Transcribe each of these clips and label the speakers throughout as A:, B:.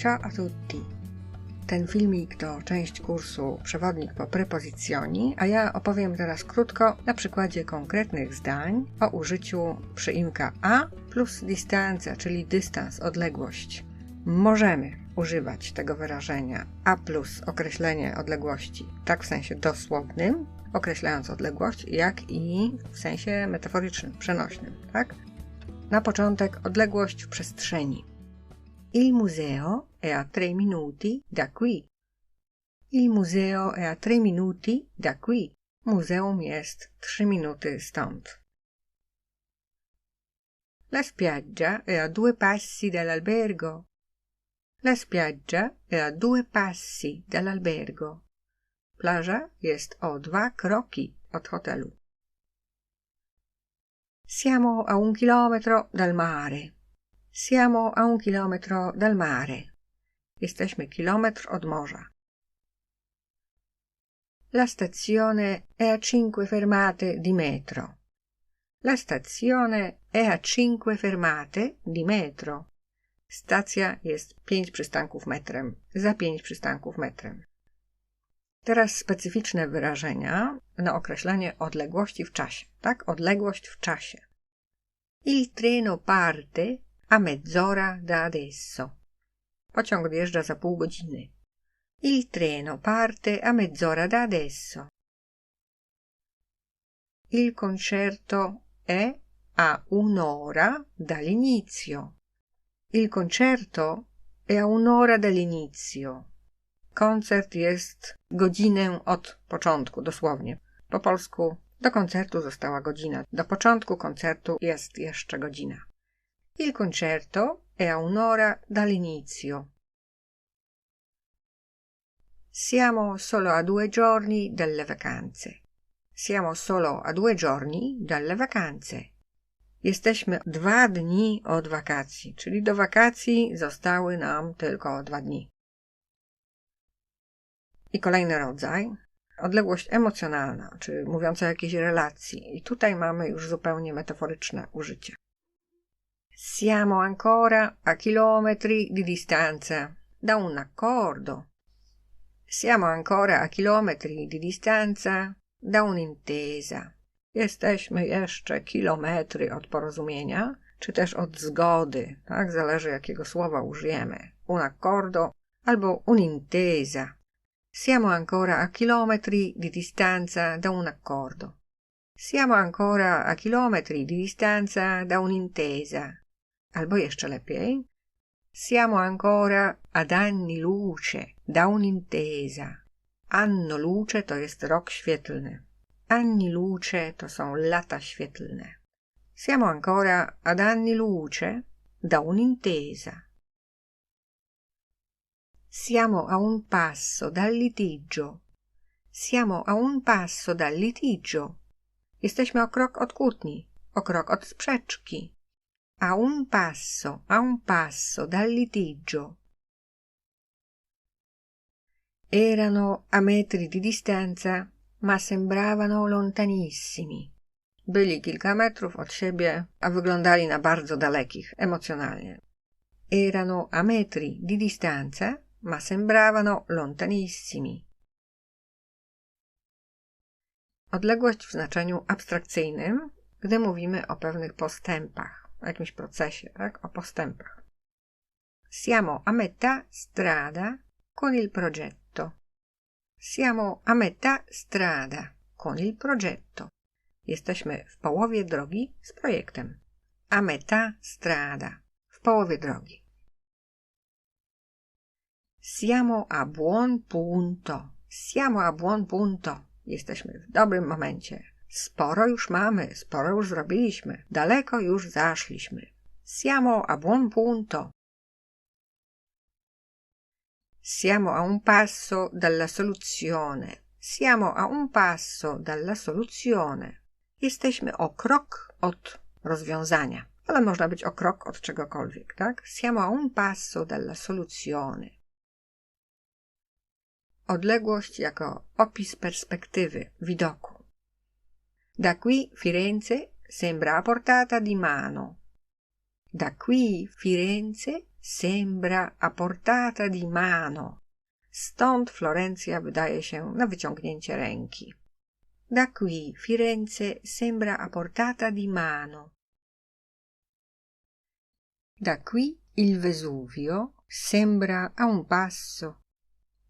A: Ciao a tutti! Ten filmik to część kursu Przewodnik po prepozycjoni, a ja opowiem teraz krótko na przykładzie konkretnych zdań o użyciu przyimka a plus distancja, czyli dystans, odległość. Możemy używać tego wyrażenia a plus określenie odległości tak w sensie dosłownym, określając odległość, jak i w sensie metaforycznym, przenośnym, tak? Na początek odległość w przestrzeni. Il museo è a tre minuti da qui. Il museo è a tre minuti da qui. Muzeum jest trzy minuty stąd. La spiaggia è a due passi dall'albergo. La spiaggia è a due passi dall'albergo. Plaża jest o dwa kroki od hotelu. Siamo a un chilometro dal mare. Siamo a un chilometro dal mare. Jesteśmy kilometr od morza. La stazione è a cinque fermate di metro. La stazione è a cinque fermate di metro. Stacja jest pięć przystanków metrem, za pięć przystanków metrem. Teraz specyficzne wyrażenia na określenie odległości w czasie. Tak, odległość w czasie. Il treno parte a mezz'ora da adesso. Pociąg odjeżdża za pół godziny. Il treno parte a mezz'ora da adesso. Il concerto è a un'ora dall'inizio. Il concerto è a un'ora dall'inizio. Koncert jest godzinę od początku, dosłownie. Po polsku do koncertu została godzina. Do początku koncertu jest jeszcze godzina. Il concerto è a un'ora dall'inizio. Siamo solo a due giorni dalle vacanze. Siamo solo a due giorni dalle vacanze. Jesteśmy dwa dni od wakacji, czyli do wakacji zostały nam tylko dwa dni. I kolejny rodzaj, odległość emocjonalna, czy mówiąca o jakiejś relacji. I tutaj mamy już zupełnie metaforyczne użycie. Siamo ancora a chilometri di distanza da un accordo. Siamo ancora a chilometri di distanza da un'intesa. Jesteśmy jeszcze kilometry od porozumienia, czy też od zgody, tak? Zależy jakiego słowa użyjemy. Un accordo albo un'intesa. Siamo ancora a chilometri di distanza da un accordo. Siamo ancora a chilometri di distanza da un'intesa. Albo jeszcze lepiej. Siamo ancora ad anni luce da un'intesa. Anno luce to jest rok świetlny. Anni luce to są lata świetlne. Siamo ancora ad anni luce da un'intesa. Siamo a un passo dal litigio. Siamo a un passo dal litigio. Jesteśmy o krok od kłótni, o krok od sprzeczki. A un passo, a un passo dal litigio. Erano a metri di distanza, ma sembravano lontanissimi. Byli kilka metrów od siebie, a wyglądali na bardzo dalekich emocjonalnie. Erano a metri di distanza, ma sembravano lontanissimi. Odległość w znaczeniu abstrakcyjnym, gdy mówimy o pewnych postępach, o jakimś procesie, tak? o postępach. Siamo a metà strada con il progetto. Siamo a metà strada con il progetto. Jesteśmy w połowie drogi z projektem. A metà strada. W połowie drogi. Siamo a buon punto. Siamo a buon punto. Jesteśmy w dobrym momencie. Sporo już mamy, sporo już zrobiliśmy, daleko już zaszliśmy. Siamo a buon punto. Siamo a un passo dalla soluzione. Siamo a un passo dalla soluzione. Jesteśmy o krok od rozwiązania, ale można być o krok od czegokolwiek, tak? Siamo a un passo dalla soluzione. Odległość jako opis perspektywy, widoku. Da qui Firenze sembra a portata di mano. Da qui Firenze sembra a portata di mano. Stąd Florencja wydaje się na wyciągnięcie ręki. Da qui Firenze sembra a portata di mano. Da qui il Vesuvio sembra a un passo.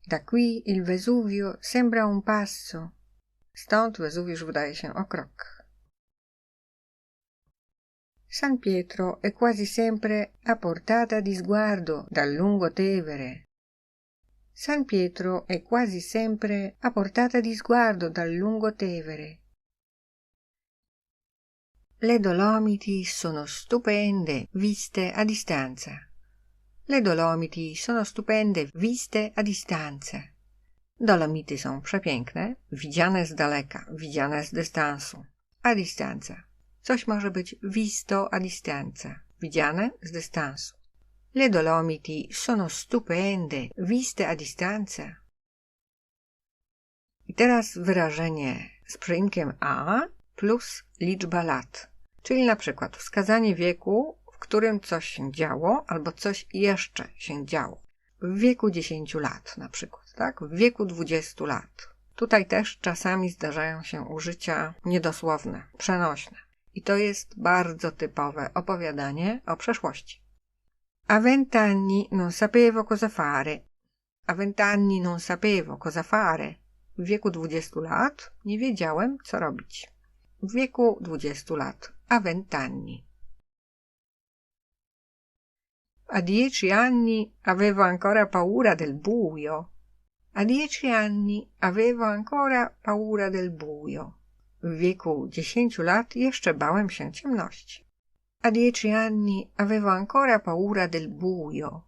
A: Da qui il Vesuvio sembra a un passo. Stąd Wezuwiusz wydaje się o krok. San Pietro è quasi sempre a portata di sguardo dal lungo Tevere. San Pietro è quasi sempre a portata di sguardo dal lungo Tevere. Le Dolomiti sono stupende viste a distanza. Le Dolomiti sono stupende viste a distanza. Dolomity są przepiękne, widziane z daleka, widziane z dystansu. A distanza. Coś może być visto a distanza, widziane z dystansu. Le Dolomiti sono stupende, viste a distanza. I teraz wyrażenie z przyimkiem a plus liczba lat. Czyli na przykład wskazanie wieku, w którym coś się działo, albo coś jeszcze się działo. W wieku 10 lat na przykład, tak? W wieku 20 lat. Tutaj też czasami zdarzają się użycia niedosłowne, przenośne. I to jest bardzo typowe opowiadanie o przeszłości. A vent'anni non sapevo cosa fare. A vent'anni non sapevo cosa fare. W wieku 20 lat nie wiedziałem, co robić. W wieku 20 lat. A vent'anni. A dieci anni avevo ancora paura del buio. A dieci anni avevo ancora paura del buio. W wieku dziesięciu lat jeszcze bałem się ciemności. A dieci anni avevo ancora paura del buio.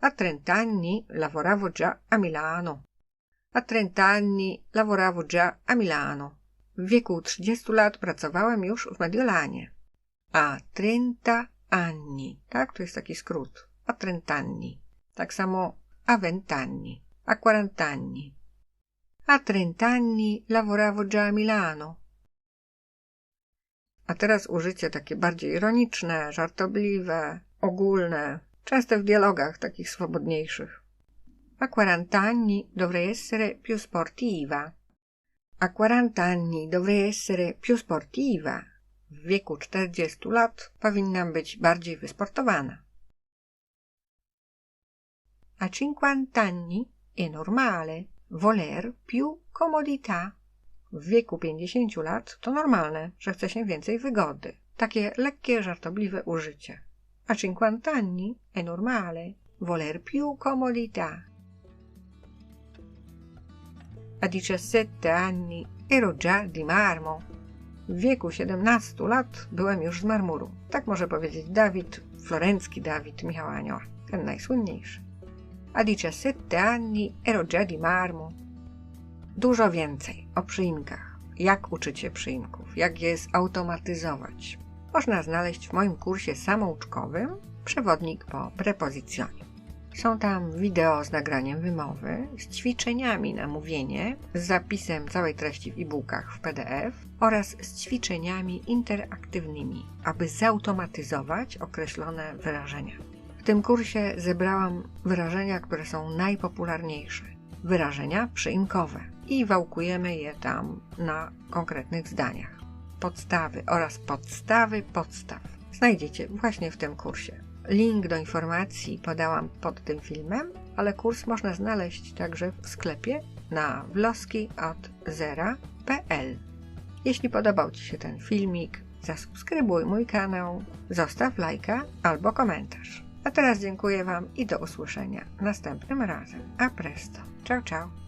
A: A trent'anni lavoravo già a Milano. A trent'anni lavoravo già a Milano. W wieku trzydziestu lat pracowałem już w Mediolanie. A trenta anni, tak? To jest taki skrót. A trent'anni. Tak samo a vent'anni. A quarant'anni. A trent'anni lavoravo già a Milano. A teraz użycie takie bardziej ironiczne, żartobliwe, ogólne, często w dialogach takich swobodniejszych. A quarant'anni dovrei essere più sportiva. A quarant'anni dovrei essere più sportiva. W wieku 40 lat powinnam być bardziej wysportowana. A cinquant'anni è normale voler più comodità. W wieku 50 lat to normalne, że chce się więcej wygody. Takie lekkie, żartobliwe użycie. A cinquant'anni è normale voler più comodità. A 17 anni ero già di marmo. W wieku 17 lat byłem już z marmuru. Tak może powiedzieć Dawid, florencki Dawid Michała Anioła, ten najsłynniejszy. A 17 anni ero già di marmo. Dużo więcej o przyimkach. Jak uczyć się przyimków, jak je zautomatyzować. Można znaleźć w moim kursie samouczkowym przewodnik po prepozycjonie. Są tam wideo z nagraniem wymowy, z ćwiczeniami na mówienie, z zapisem całej treści w e-bookach w PDF oraz z ćwiczeniami interaktywnymi, aby zautomatyzować określone wyrażenia. Tym kursie zebrałam wyrażenia, które są najpopularniejsze. Wyrażenia przyimkowe i wałkujemy je tam na konkretnych zdaniach. Podstawy oraz podstawy podstaw znajdziecie właśnie w tym kursie. Link do informacji podałam pod tym filmem, ale kurs można znaleźć także w sklepie na wloski od zera.pl. Jeśli podobał Ci się ten filmik, zasubskrybuj mój kanał, zostaw lajka albo komentarz. A teraz dziękuję Wam i do usłyszenia następnym razem. A presto. Ciao, ciao.